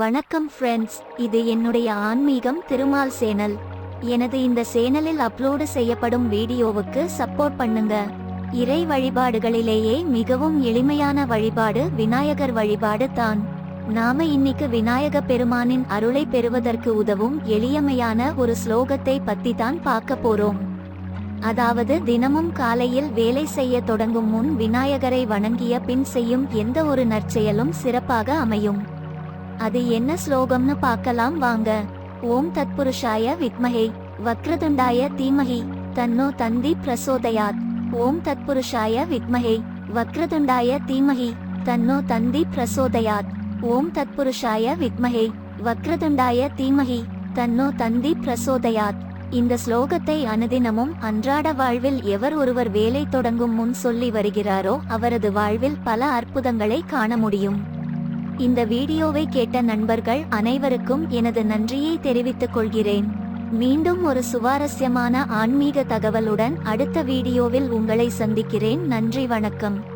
வணக்கம் ஃப்ரெண்ட்ஸ் இது என்னுடைய ஆன்மீகம் திருமால் சேனல். எனது இந்த சேனலில் அப்லோடு செய்யப்படும் வீடியோவுக்கு சப்போர்ட் பண்ணுங்க. இறை வழிபாடுகளிலேயே மிகவும் எளிமையான வழிபாடு விநாயகர் வழிபாடு தான். நாம இன்னைக்கு விநாயக பெருமானின் அருளை பெறுவதற்கு உதவும் எளியமையான ஒரு ஸ்லோகத்தை பத்தி தான் பார்க்க போறோம். அதாவது தினமும் காலையில் வேலை செய்ய தொடங்கும் முன் விநாயகரை வணங்கிய பின் செய்யும் எந்த ஒரு நற்செயலும் சிறப்பாக அமையும். அது என்ன ஸ்லோகம்னு பார்க்கலாம் வாங்க. ஓம் தத்புருஷாய வித்மஹே. வக்ரதுண்டாய தீமஹி. தன்னோ தந்தி பிரசோதயாத். ஓம் தத்புருஷாய வித்மஹே. வக்ரதுண்டாய தீமஹி. தன்னோ தந்தி பிரசோதயாத். ஓம் தத்புருஷாய வித்மஹே. வக்ரதுண்டாய தீமஹி. தன்னோ தந்தி பிரசோதயாத். இந்த ஸ்லோகத்தை அனுதினமும் அன்றாட வாழ்வில் எவர் ஒருவர் வேலை தொடங்கும் முன் சொல்லி வருகிறாரோ அவரது வாழ்வில் பல அற்புதங்களை காண முடியும். இந்த வீடியோவை கேட்ட நண்பர்கள் அனைவருக்கும் எனது நன்றியை தெரிவித்துக் கொள்கிறேன். மீண்டும் ஒரு சுவாரஸ்யமான ஆன்மீக தகவலுடன் அடுத்த வீடியோவில் உங்களை சந்திக்கிறேன். நன்றி வணக்கம்.